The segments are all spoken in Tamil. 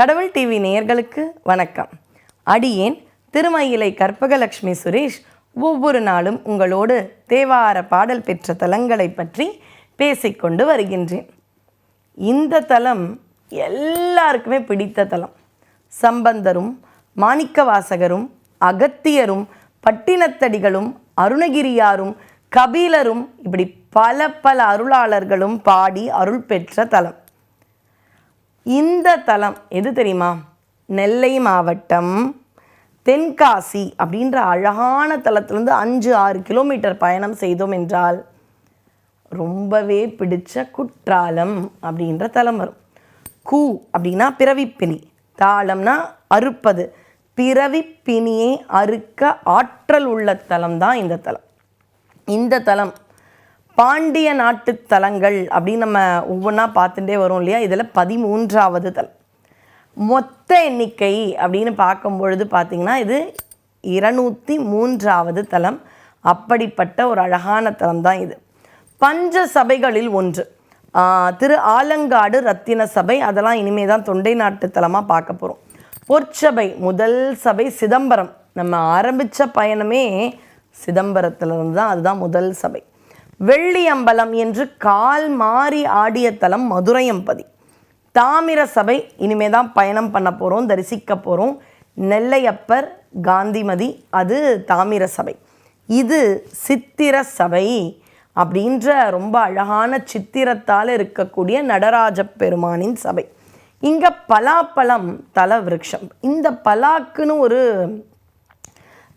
கடவுள் டிவி நேயர்களுக்கு வணக்கம். அடியேன் திருமயிலை கற்பகலட்சுமி சுரேஷ் ஒவ்வொரு நாளும் உங்களோடு தேவார பாடல் பெற்ற தலங்களை பற்றி பேசிக்கொண்டு வருகின்றேன். இந்த தலம் எல்லாருக்குமே பிடித்த தலம். சம்பந்தரும் மாணிக்கவாசகரும் அகத்தியரும் பட்டினத்தடிகளும் அருணகிரியாரும் கபிலரும் இப்படி பல பல அருளாளர்களும் பாடி அருள் பெற்ற தலம். இந்த தலம் எது தெரியுமா? நெல்லை மாவட்டம் தென்காசி அப்படின்ற அழகான தலத்திலேருந்து அஞ்சு ஆறு கிலோமீட்டர் பயணம் செய்தோம் என்றால் ரொம்பவே பிடிச்ச குற்றாலம் அப்படின்ற தலம் வரும். கூ அப்படின்னா பிறவிப்பிணி தாளம்னா அறுப்பது. பிறவிப்பிணியை அறுக்க ஆற்றல் உள்ள தலம் தான் இந்த தலம். இந்த தலம் பாண்டிய நாட்டு தலங்கள் அப்படின்னு நம்ம ஒவ்வொன்றா பார்த்துட்டே வரோம் இல்லையா? இதில் பதிமூன்றாவது தலம். மொத்த எண்ணிக்கை அப்படின்னு பார்க்கும் பொழுது பார்த்திங்கன்னா இது இருநூற்றி மூன்றாவது தலம். அப்படிப்பட்ட ஒரு அழகான தலம் தான் இது. பஞ்ச சபைகளில் ஒன்று திரு ஆலங்காடு ரத்தின சபை. அதெல்லாம் இனிமே தான் தொண்டை நாட்டு தலமாக பார்க்க போகிறோம் பொற்சபை முதல் சபை சிதம்பரம். நம்ம ஆரம்பித்த பயணமே சிதம்பரத்துலேருந்து தான். அதுதான் முதல் சபை. வெள்ளி அம்பலம் என்று கால் மாறி ஆடிய தலம் மதுரையம்பதி தாமிர சபை இனிமே தான் பயணம் பண்ண போகிறோம் தரிசிக்க போகிறோம் நெல்லையப்பர் காந்திமதி அது தாமிர சபை. இது சித்திர சபை அப்படின்ற ரொம்ப அழகான சித்திரத்தால் இருக்கக்கூடிய நடராஜ பெருமானின் சபை. இங்கே பலாப்பழம் தல விருட்சம். இந்த பலாக்குன்னு ஒரு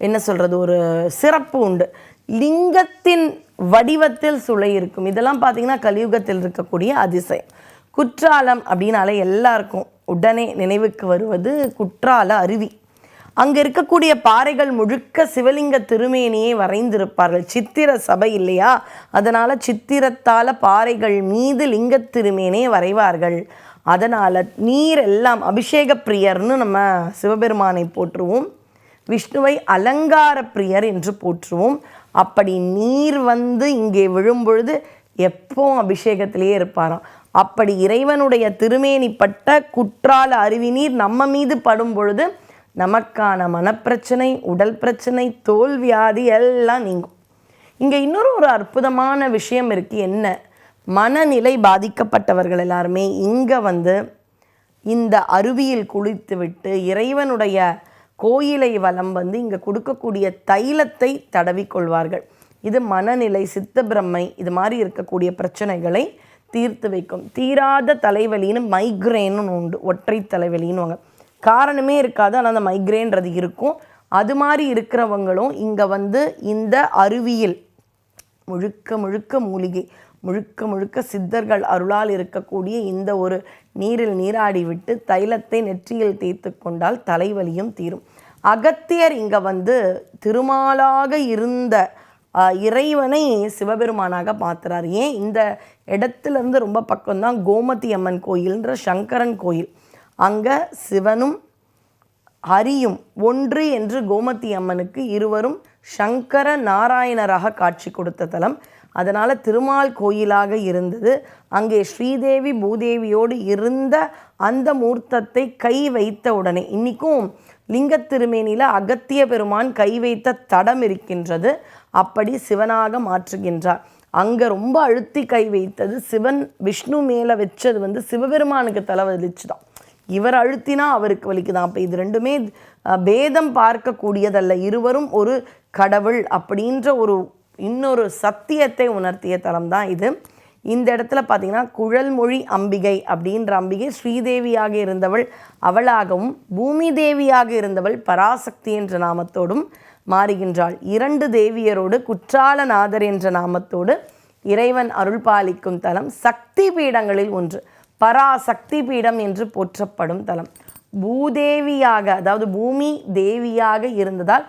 என்ன சொல்கிறது ஒரு சிறப்பு உண்டு. லிங்கத்தின் வடிவத்தில் சுளை இருக்கும். இதெல்லாம் பார்த்தீங்கன்னா கலியுகத்தில் இருக்கக்கூடிய அதிசயம். குற்றாலம் அப்படின்னாலே எல்லாருக்கும் உடனே நினைவுக்கு வருவது குற்றால அருவி. அங்கே இருக்கக்கூடிய பாறைகள் முழுக்க சிவலிங்க திருமேனியை வரைந்திருப்பார்கள். சித்திர சபை இல்லையா? அதனால் சித்திரத்தால் பாறைகள் மீது லிங்க திருமேனியை வரைவார்கள். அதனால் நீர் எல்லாம் அபிஷேக பிரியர்னு நம்ம சிவபெருமானை போற்றுவோம். விஷ்ணுவை அலங்கார பிரியர் என்று போற்றுவோம். அப்படி நீர் வந்து இங்கே விழும்பொழுது எப்போ அபிஷேகத்திலேயே இருப்பாராம்? அப்படி இறைவனுடைய திருமேனிப்பட்ட குற்றால அருவி நீர் நம்ம மீது படும் பொழுது நமக்கான மனப்பிரச்சனை உடல் பிரச்சனை தோல் வியாதி எல்லாம் நீங்கும். இங்கே இன்னொரு ஒரு அற்புதமான விஷயம் இருக்கு. என்ன? மனநிலை பாதிக்கப்பட்டவர்கள் எல்லாருமே இங்கே வந்து இந்த அருவியில் குளித்துவிட்டு இறைவனுடைய கோயிலை வலம் வந்து இங்கே கொடுக்கக்கூடிய தைலத்தை தடவிக்கொள்வார்கள். இது மனநிலை சித்த பிரம்மை இது மாதிரி இருக்கக்கூடிய பிரச்சனைகளை தீர்த்து வைக்கும். தீராத தலைவலின்னு மைக்ரேன்னு உண்டு ஒற்றை தலைவலின்னு காரணமே இருக்காது ஆனால் அந்த மைக்ரேன்றது இருக்கும். அது மாதிரி இருக்கிறவங்களும் இங்கே வந்து இந்த அருவியில் முழுக்க முழுக்க மூலிகை முழுக்க முழுக்க சித்தர்கள் அருளால் இருக்கக்கூடிய இந்த ஒரு நீரில் நீராடி விட்டு தைலத்தை நெற்றியில் தேய்த்து கொண்டால் தலைவலியும் தீரும். அகத்தியர் இங்கே வந்து திருமாலாக இருந்த இறைவனை சிவபெருமானாக பார்த்துறாரு. ஏன்? இந்த இடத்துல இருந்து ரொம்ப பக்கம்தான் கோமதி அம்மன் கோயில்ன்ற சங்கரன் கோயில். அங்கே சிவனும் ஹரியும் ஒன்று என்று கோமதி அம்மனுக்கு இருவரும் சங்கர நாராயணராக காட்சி கொடுத்த தலம். அதனால் திருமால் கோயிலாக இருந்தது. அங்கே ஸ்ரீதேவி பூதேவியோடு இருந்த அந்த மூர்த்தத்தை கை வைத்த உடனே இன்றைக்கும் லிங்க திருமேனியில் அகத்திய பெருமான் கை வைத்த தடம் இருக்கின்றது. அப்படி சிவனாக மாற்றுகின்றார். அங்கே ரொம்ப அழுத்தி கை வைத்தது சிவன் விஷ்ணு மேலே வச்சது வந்து சிவபெருமானுக்கு தலை வலிச்சு தான் இவர் அழுத்தினா அவருக்கு வலிக்குதான். அப்போ இது ரெண்டுமே பேதம் பார்க்கக்கூடியதல்ல. இருவரும் ஒரு கடவுள் அப்படின்ற ஒரு இன்னொரு சத்தியத்தை உணர்த்திய தலம் தான் இது. இந்த இடத்துல பார்த்தீங்கன்னா குழல்மொழி அம்பிகை அப்படின்ற அம்பிகை ஸ்ரீதேவியாக இருந்தவள் அவளாகவும் பூமி தேவியாக இருந்தவள் பராசக்தி என்ற நாமத்தோடும் மாறுகின்றாள். இரண்டு தேவியரோடு குற்றாலநாதர் என்ற நாமத்தோடு இறைவன் அருள் பாலிக்கும் தலம் சக்தி பீடங்களில் ஒன்று. பராசக்தி பீடம் என்று போற்றப்படும் தலம். பூதேவியாக அதாவது பூமி தேவியாக இருந்ததால்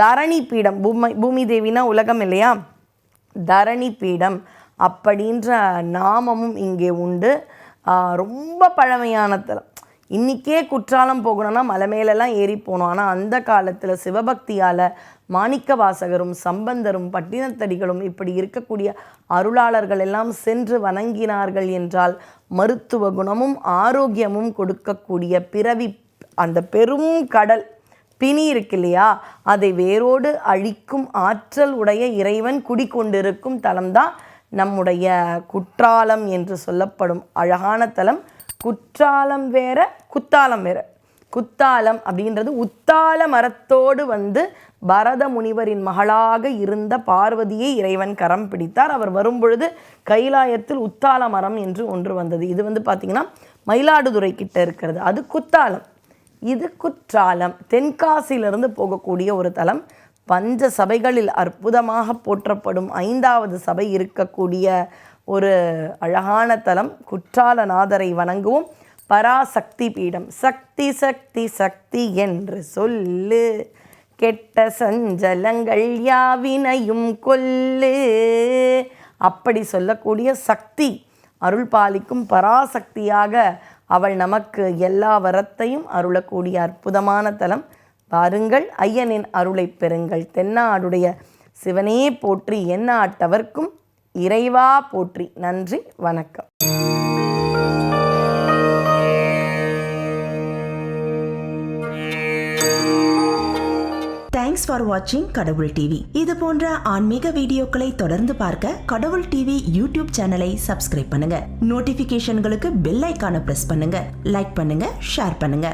தரணி பீடம் பூமி பூமி தேவினா உலகம் இல்லையா? தரணி பீடம். அப்படின்ற நாமமும் இங்கே உண்டு. ரொம்ப பழமையான தலம். இன்றைக்கே குற்றாலம் போகணும்னா மலை மேலெல்லாம் ஏறி போகணும். ஆனால் அந்த காலத்தில் சிவபக்தியால் மாணிக்க வாசகரும் சம்பந்தரும் பட்டினத்தடிகளும் இப்படி இருக்கக்கூடிய அருளாளர்கள் எல்லாம் சென்று வணங்கினார்கள் என்றால் மருத்துவ குணமும் ஆரோக்கியமும் கொடுக்கக்கூடிய பிறவி அந்த பெரும் கடல் பிணி இருக்கு இல்லையா அதை வேரோடு அழிக்கும் ஆற்றல் உடைய இறைவன் குடிக்கொண்டிருக்கும் தலம்தான் நம்முடைய குற்றாலம் என்று சொல்லப்படும் அழகான தலம். குற்றாலம் வேற குத்தாலம் வேற. குத்தாலம் அப்படின்றது உத்தால மரத்தோடு வந்து பரத முனிவரின் மகளாக இருந்த பார்வதியை இறைவன் கரம் பிடித்தார். அவர் வரும்பொழுது கைலாயத்தில் உத்தால மரம் என்று ஒன்று வந்தது. இது வந்து பார்த்திங்கன்னா மயிலாடுதுறை கிட்ட இருக்கிறது. அது குத்தாலம். இது குற்றாலம். தென்காசியிலிருந்து போகக்கூடிய ஒரு தலம். பஞ்ச சபைகளில் அற்புதமாக போற்றப்படும் ஐந்தாவது சபை இருக்கக்கூடிய ஒரு அழகான தலம் குற்றாலநாதரை வணங்குவோம். பராசக்தி பீடம். சக்தி சக்தி சக்தி என்று சொல்லு. கெட்ட சஞ்சலங்கள் யாவினையும் கொல்லு. அப்படி சொல்லக்கூடிய சக்தி. அருள் பாலிக்கும் பராசக்தியாக அவள் நமக்கு எல்லா வரத்தையும் அருளக்கூடிய அற்புதமான தலம். பாருங்கள் ஐயனின் அருளை பெறுங்கள். தென்னாடுடைய சிவனே போற்றி எந்நாட்டவர்க்கும் இறைவா போற்றி. நன்றி வணக்கம். தேங்க்ஸ் ஃபார் வாட்சிங் கடவுள் டிவி இது போன்ற ஆன்மீக வீடியோக்களை தொடர்ந்து பார்க்க கடவுள் டிவி யூடியூப் சேனலை சப்ஸ்கிரைப் பண்ணுங்க. நோட்டிபிகேஷன்களுக்கு பெல் ஐக்கான பிரஸ் பண்ணுங்க. லைக் பண்ணுங்க ஷேர் பண்ணுங்க.